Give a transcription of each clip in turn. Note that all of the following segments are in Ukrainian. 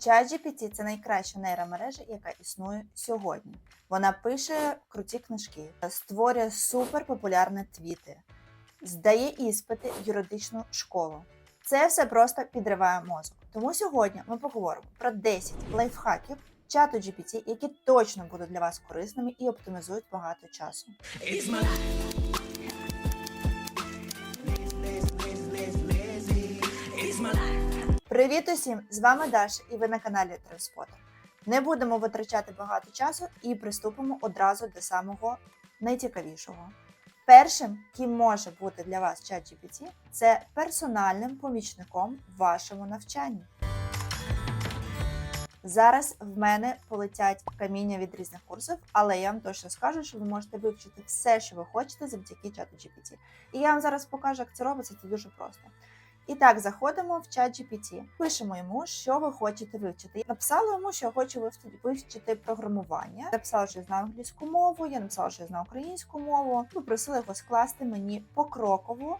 ChatGPT – це найкраща нейромережа, яка існує сьогодні. Вона пише круті книжки, створює суперпопулярні твіти, здає іспити юридичну школу. Це все просто підриває мозок. Тому сьогодні ми поговоримо про 10 лайфхаків чату GPT, які точно будуть для вас корисними і оптимізують багато часу. It's my Привіт усім! З вами Даша, і ви на каналі Тревспотер. Не будемо витрачати багато часу і приступимо одразу до самого найцікавішого. Першим, ким може бути для вас ChatGPT, це персональним помічником в вашому навчанні. Зараз в мене полетять каміння від різних курсів, але я вам точно скажу, що ви можете вивчити все, що ви хочете завдяки чату GPT. І я вам зараз покажу, як це робиться, це дуже просто. І так, заходимо в чат GPT, пишемо йому, що ви хочете вивчити. Я написала йому, що я хочу вивчити, програмування. Написала, що я знаю англійську мову, я написала, що я знаю українську мову. Попросила його скласти мені покрокову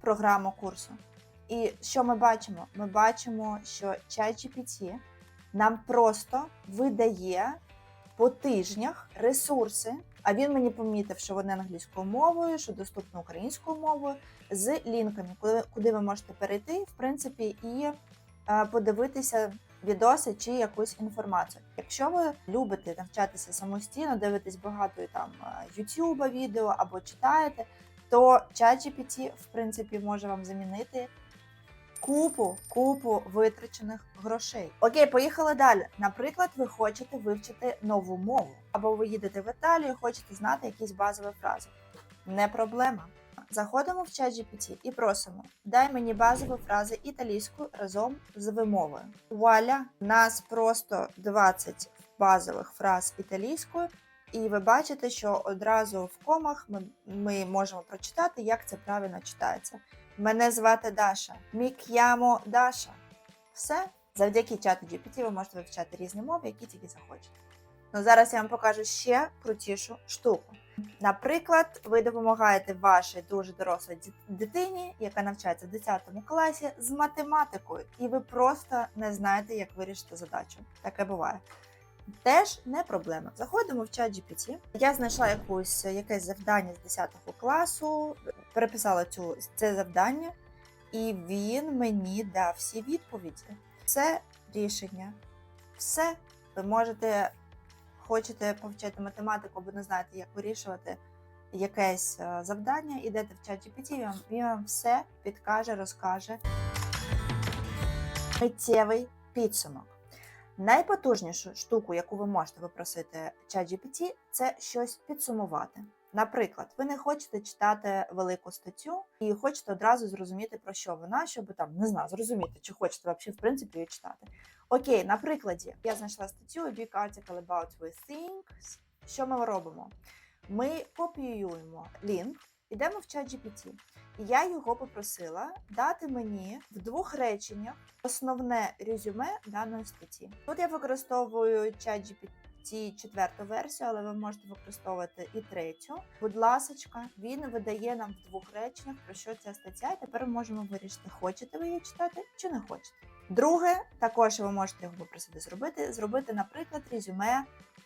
програму курсу. І що ми бачимо? Ми бачимо, що чат GPT нам просто видає по тижнях ресурси. А він мені помітив, що вони англійською мовою, що доступно українською мовою, з лінками, куди, ви можете перейти, в принципі, і е, подивитися відоси чи якусь інформацію. Якщо ви любите навчатися самостійно, дивитесь багато там YouTube відео або читаєте, то ChatGPT, в принципі, може вам замінити купу, купу витрачених грошей. Окей, поїхали далі. Наприклад, ви хочете вивчити нову мову, або ви їдете в Італію, і хочете знати якісь базові фрази. Не проблема. Заходимо в чат GPT і просимо: дай мені базові фрази італійською разом з вимовою. Вуаля, нас просто 20 базових фраз італійською, і ви бачите, що одразу в комах ми, ми можемо прочитати, як це правильно читається. Мене звати Даша. Мік'ямо Даша. Все. Завдяки чату GPT ви можете вивчати різні мови, які тільки захочете. Ну, зараз я вам покажу ще крутішу штуку. Наприклад, ви допомагаєте вашій дуже дорослій дитині, яка навчається в 10 класі, з математикою, і ви просто не знаєте, як вирішити задачу. Таке буває. Теж не проблема. Заходимо в чат GPT. Я знайшла якусь якесь завдання з 10 класу, переписала цю це завдання, і він мені дав всі відповіді. Це рішення. Все. Ви можете хочете повчити математику, або не знаєте, як вирішувати якесь е, завдання, ідете в чат GPT, він вам все підкаже, розкаже. Миттєвий підсумок. Найпотужнішу штуку, яку ви можете попросити ChatGPT, це щось підсумувати. Наприклад, ви не хочете читати велику статтю і хочете одразу зрозуміти, про що вона, щоб там не знаю, зрозуміти, чи хочете взагалі в принципі її читати. Окей, на прикладі я знайшла статтю Big Article About We Things. Що ми робимо? Ми копіюємо лінк, йдемо в чат GPT. І я його попросила дати мені в двох реченнях основне резюме даної статті. Тут я використовую чат GPT четверту версію, але ви можете використовувати і третю. Будь ласочка, він видає нам в двох реченнях про що ця стаття. І тепер ми можемо вирішити, хочете ви її читати чи не хочете. Друге, також ви можете його попросити зробити. Зробити, наприклад, резюме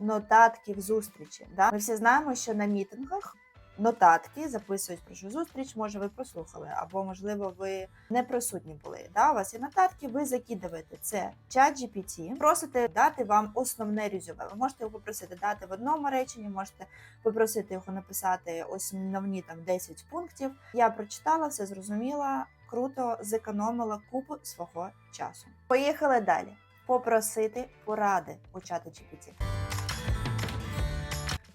нотатків зустрічі. Да? Ми всі знаємо, що на мітингах нотатки записують про що зустріч. Може, ви прослухали, або можливо, ви не присутні були. Да? У вас є нотатки, ви закидуєте це чат GPT, просите дати вам основне резюме. Ви можете його попросити дати в одному реченні, можете попросити його написати основні там 10 пунктів. Я прочитала, все зрозуміла. Круто зекономила купу свого часу. Поїхали далі. Попросити поради у чату GPT.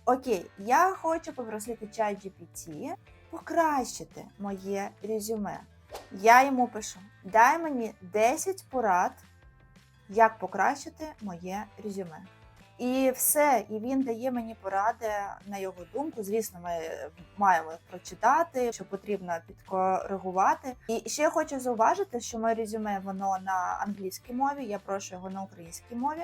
Окей, я хочу попросити чат GPT покращити моє резюме. Я йому пишу: дай мені 10 порад, як покращити моє резюме. І все, і він дає мені поради на його думку. Звісно, ми маємо прочитати, що потрібно підкоригувати. І ще хочу зауважити, що моє резюме воно на англійській мові. Я прошу його на українській мові.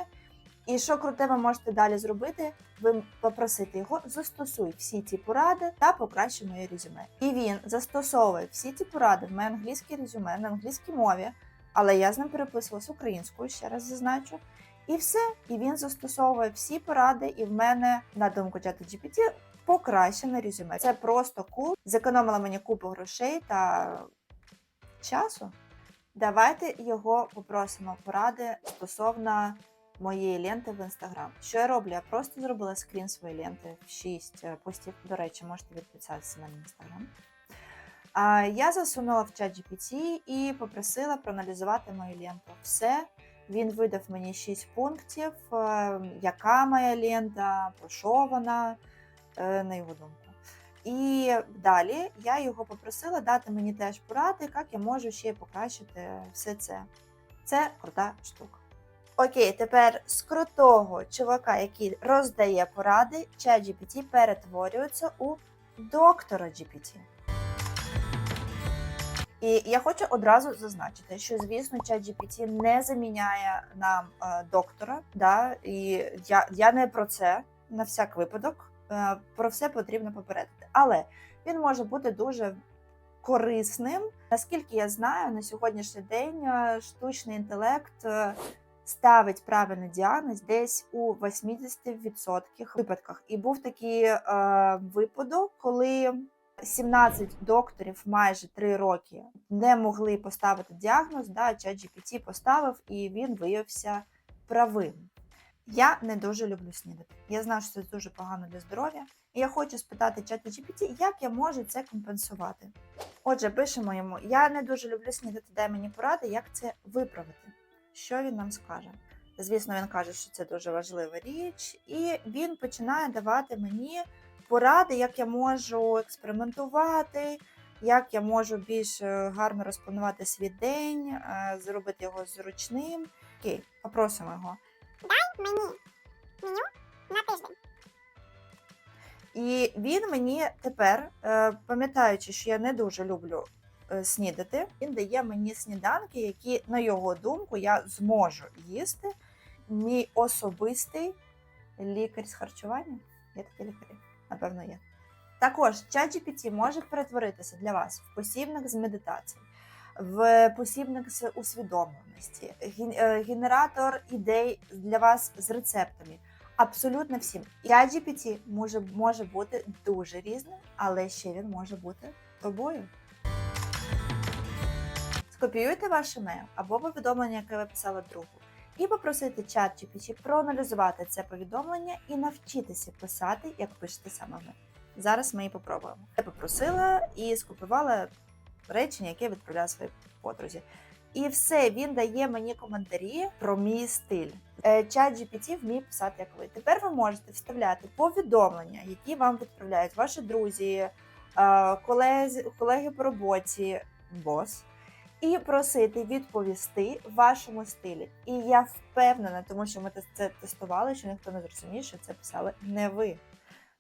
І що круте ви можете далі зробити? Ви попросити його, застосуй всі ці поради та покращуй моє резюме. І він застосовує всі ці поради в моє англійське резюме на англійській мові, Але я з ним переписувалася українською, ще раз зазначу. І все. І він застосовує всі поради, і в мене, на думку чату GPT, покращене резюме. Це просто кул. Зекономила мені купу грошей та часу. Давайте його попросимо поради стосовно моєї ленти в інстаграм. Що я роблю? Я просто зробила скрін своєї ленти в 6 постів. До речі, можете відписатися на мій інстаграм. Я засунула в чат GPT і попросила проаналізувати мою ленту. Все. Він видав мені 6 пунктів, яка моя лента, про що вона, е, на його думку. І далі я його попросила дати мені теж поради, як я можу ще покращити все це. Це крута штука. Окей, тепер з крутого чувака, який роздає поради, ChatGPT перетворюється у доктора GPT. І я хочу одразу зазначити, що звісно, ChatGPT не заміняє нам е, доктора. Да? І я, я не про це на всяк випадок. Е, про все потрібно попередити. Але він може бути дуже корисним. Наскільки я знаю, на сьогоднішній день е, штучний інтелект е, ставить правильний діагноз десь у 80% випадках. І був такий е, випадок, коли 17 докторів майже 3 роки не могли поставити діагноз. Да, ChatGPT поставив, і він виявився правим. Я не дуже люблю снідати. Я знаю, що це дуже погано для здоров'я. І я хочу спитати ChatGPT, як я можу це компенсувати. Отже, пишемо йому: я не дуже люблю снідати, дай мені поради, як це виправити. Що він нам скаже? Звісно, він каже, що це дуже важлива річ, і він починає давати мені поради, як я можу експериментувати, як я можу більш е, гарно розпланувати свій день, е, зробити його зручним. Окей, попросимо його. мені меню на тиждень. І він мені тепер, е, пам'ятаючи, що я не дуже люблю снідати, він дає мені сніданки, які, на його думку, я зможу їсти. Мій особистий лікар з харчування. Є такі лікарі? Напевно, є. Також ChatGPT може перетворитися для вас в посібник з медитації, в посібник з усвідомленості, е, генератор ідей для вас з рецептами. Абсолютно всім. ChatGPT може, може бути дуже різним, але ще він може бути тобою. Скопіюйте ваш емейл або повідомлення, яке ви писали другу, і попросити ChatGPT проаналізувати це повідомлення і навчитися писати, як пишете саме ви. Зараз ми і попробуємо. Я попросила і скопіювала речення, яке відправляла своїй подрузі. І все, він дає мені коментарі про мій стиль. Е, Чат GPT вміє писати, як ви. Тепер ви можете вставляти повідомлення, які вам відправляють ваші друзі, е, колеги, колеги по роботі, бос, і просити відповісти в вашому стилі. І я впевнена, тому що ми це тестували, що ніхто не зрозуміє, що це писали не ви.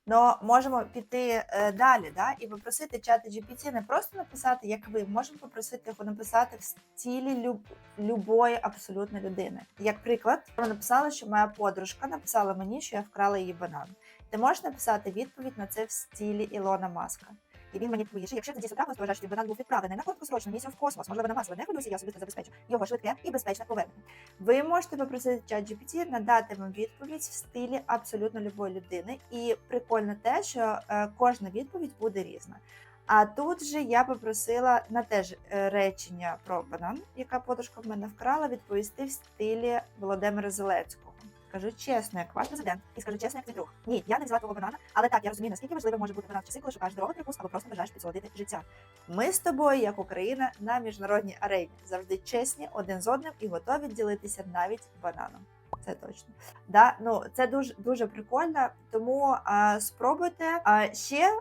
Но можемо піти е, далі, да, і попросити чати GPT не просто написати, як ви, можемо попросити його написати в стилі люб, любої абсолютно людини. Як приклад, вона написала, що моя подружка написала мені, що я вкрала її банан. Ти можеш написати відповідь на це в стилі Ілона Маска. І він мені пише, якщо ти дійсно трапилось, що відбиван був відправлений на короткосрочну місію в космос, можливо, на масове не хвилюйся, я особисто забезпечу його швидке і безпечне повернення. Ви можете попросити чат GPT надати вам відповідь в стилі абсолютно любої людини. І прикольно те, що е, кожна відповідь буде різна. А тут же я попросила на теж е, речення про банан, яка подружка в мене вкрала, відповісти в стилі Володимира Зеленського. Скажу чесно, як ваш президент, і скажу чесно, як твій друг. Ні, я не взяла твого банана, але так я розумію, наскільки важливо може бути банан в часи, коли шукаєш здоровий прикус або просто бажаєш підсолодити життя. Ми з тобою, як Україна, на міжнародній арені завжди чесні один з одним і готові ділитися навіть бананом. Це точно. Да? Ну, це дуже дуже прикольно. Тому а, спробуйте. А ще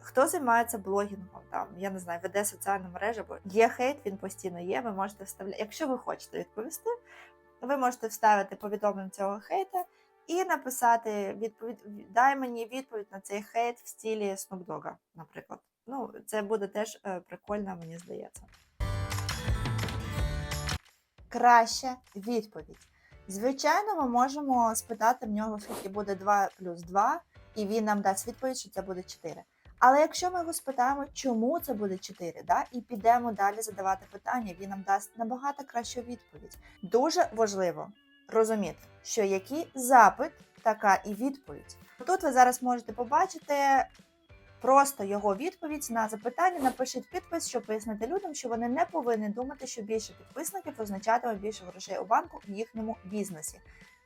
хто займається блогінгом, там я не знаю, веде соціальну мережу, бо є хейт, він постійно є. Ви можете вставляти. Якщо ви хочете відповісти, ви можете вставити повідомлення цього хейта і написати відповідь. Дай мені відповідь на цей хейт в стилі Snoop Dogg, наприклад. Ну, це буде теж е, прикольно, мені здається. Краща відповідь. Звичайно, ми можемо спитати в нього, скільки буде 2 плюс 2, і він нам дасть відповідь, що це буде 4. Але якщо ми його спитаємо, чому це буде 4, да, і підемо далі задавати питання, він нам дасть набагато кращу відповідь. Дуже важливо розуміти, що який запит, така і відповідь. Тут ви зараз можете побачити просто його відповідь на запитання. Напишіть підпис, щоб пояснити людям, що вони не повинні думати, що більше підписників означатиме більше грошей у банку в їхньому бізнесі.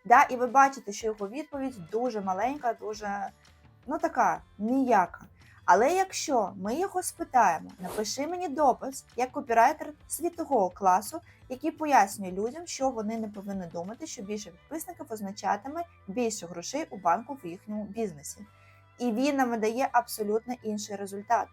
Да, і ви бачите, що його відповідь дуже маленька, дуже ну така ніяка. Але якщо ми його спитаємо, напиши мені допис як копірайтер світового класу, який пояснює людям, що вони не повинні думати, що більше підписників означатиме більше грошей у банку в їхньому бізнесі. І він нам дає абсолютно інший результат.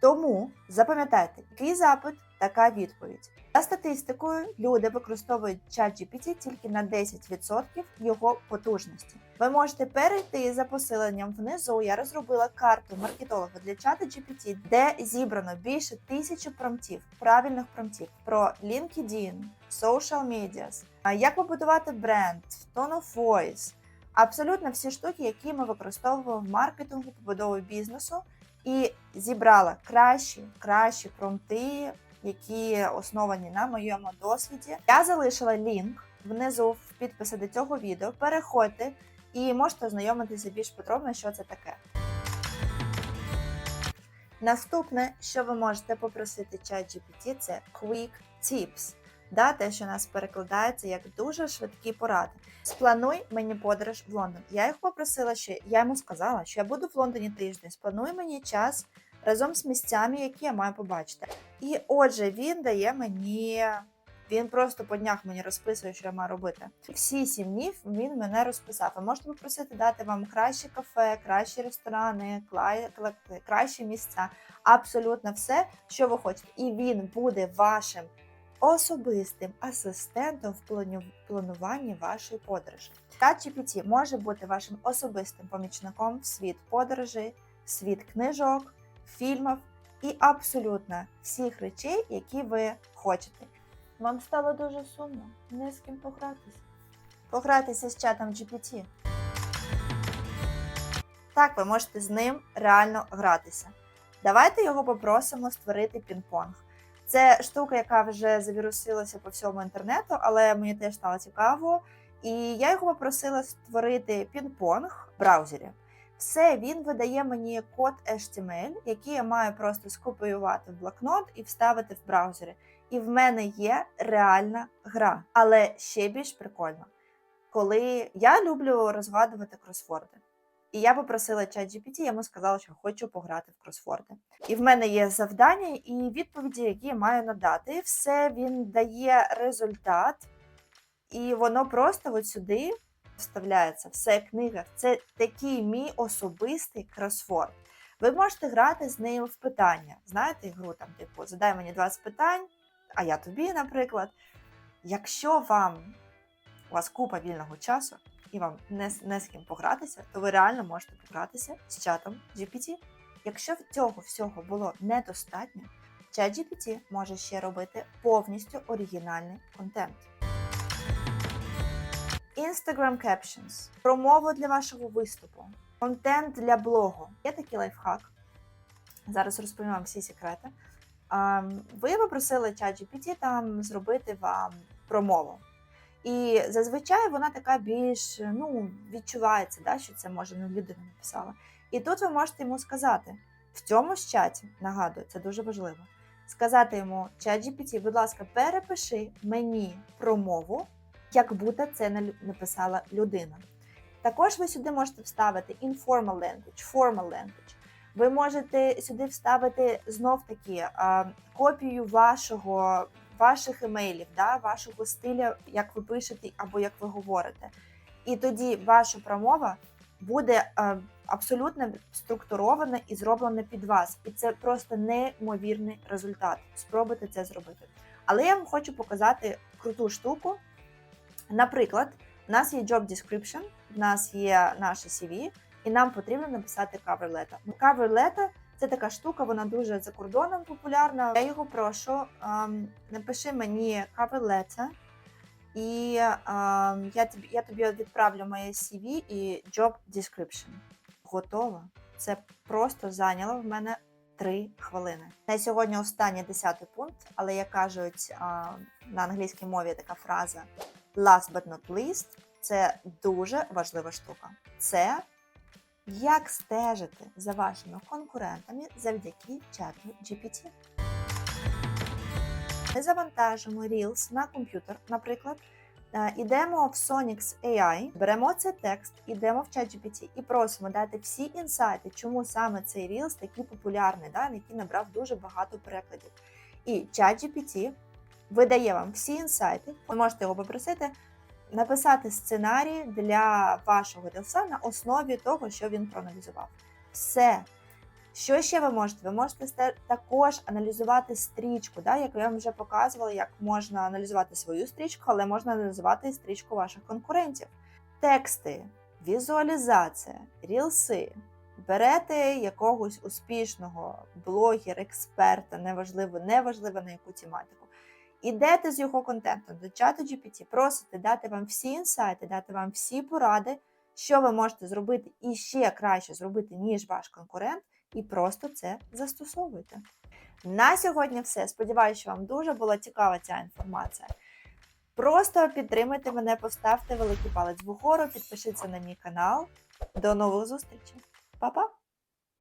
Тому запам'ятайте, який запит, така відповідь. За статистикою, люди використовують ChatGPT тільки на 10% його потужності. Ви можете перейти за посиленням внизу. Я розробила карту маркетолога для чата GPT, де зібрано більше тисячі промптів, правильних промптів про LinkedIn, social medias, як побудувати бренд, tone of voice, абсолютно всі штуки, які ми використовуємо в маркетингу, побудові бізнесу, і зібрала кращі, кращі промпти, які основані на моєму досвіді. Я залишила лінк внизу в підписі до цього відео. Переходьте і можете ознайомитися більш подробно, що це таке. Наступне, що ви можете попросити ChatGPT, це Quick Tips. Да, те, що у нас перекладається як дуже швидкі поради. Сплануй мені подорож в Лондон. Я їх попросила, що я йому сказала, що я буду в Лондоні тиждень. Сплануй мені час разом з місцями, які я маю побачити. І отже, він дає мені. Він просто по днях мені розписує, що я маю робити. Всі сім днів він мене розписав. Ви можете попросити дати вам кращі кафе, кращі ресторани, кращі місця. Абсолютно все, що ви хочете. І він буде вашим особистим асистентом в плану- плануванні вашої подорожі. ChatGPT може бути вашим особистим помічником в світ подорожей, в світ книжок, фільмів і абсолютно всіх речей, які ви хочете. Вам стало дуже сумно, не з ким погратися. Погратися з чатом GPT. Так, ви можете з ним реально гратися. Давайте його попросимо створити пінг-понг. Це штука, яка вже завірусилася по всьому інтернету, але мені теж стало цікаво. І я його попросила створити пінг-понг в браузері. Все, він видає мені код HTML, який я маю просто скопіювати в блокнот і вставити в браузері. І в мене є реальна гра. Але ще більш прикольно, коли я люблю розгадувати кросворди. І я попросила ChatGPT, я йому сказала, що хочу пограти в кросворди. І в мене є завдання і відповіді, які я маю надати. Все він дає результат, і воно просто от сюди вставляється. Все книга. Це такий мій особистий кросворд. Ви можете грати з ним в питання. Знаєте, ігру там, типу, задай мені 20 питань, а я тобі, наприклад. Якщо вам у вас купа вільного часу і вам не, не з ким погратися, то ви реально можете погратися з чатом GPT. Якщо цього всього було недостатньо, ChatGPT може ще робити повністю оригінальний контент. Instagram Captions, промову для вашого виступу, контент для блогу. Є такий лайфхак. Зараз розповім вам всі секрети. Ви попросили ChatGPT там зробити вам промову. І зазвичай вона така більш ну, відчувається, да, що це може не людина написала. І тут ви можете йому сказати в цьому ж чаті, нагадую, це дуже важливо. Сказати йому ChatGPT, будь ласка, перепиши мені промову, як будто це написала людина. Також ви сюди можете вставити informal language, formal language. Ви можете сюди вставити знов таки копію вашого, ваших емейлів, да, вашого стиля, як ви пишете або як ви говорите. І тоді ваша промова буде а, абсолютно структурована і зроблена під вас. І це просто неймовірний результат. Спробуйте це зробити. Але я вам хочу показати круту штуку. Наприклад, у нас є job description, в нас є наше CV, і нам потрібно написати cover letter. Cover letter – це така штука, вона дуже за кордоном популярна. Я його прошу, ем, напиши мені cover letter, і ем, я, тобі, я тобі відправлю моє CV і job description. Готово. Це просто зайняло в мене 3 хвилини. На сьогодні останній десятий пункт, але як кажуть а, на англійській мові така фраза last but not least це дуже важлива штука. Це як стежити за вашими конкурентами завдяки чату GPT. Ми завантажимо Reels на комп'ютер, наприклад. Е, Ідемо в Sonix AI, беремо цей текст, ідемо в ChatGPT і просимо дати всі інсайти, чому саме цей Reels такий популярний, да, який набрав дуже багато перекладів. І ChatGPT видає вам всі інсайти. Ви можете його попросити написати сценарій для вашого рілса на основі того, що він проаналізував. Все. Що ще ви можете? Ви можете також аналізувати стрічку, да, як я вам вже показувала, як можна аналізувати свою стрічку, але можна аналізувати і стрічку ваших конкурентів. Тексти, візуалізація, рілси. Берете якогось успішного блогера, експерта, неважливо, неважливо на яку тематику. Ідете з його контентом до чату GPT, просите дати вам всі інсайти, дати вам всі поради, що ви можете зробити і ще краще зробити, ніж ваш конкурент, і просто це застосовуйте. На сьогодні все. Сподіваюся, що вам дуже була цікава ця інформація. Просто підтримайте мене, поставте великий палець вгору, підпишіться на мій канал. До нових зустрічей. Па-па!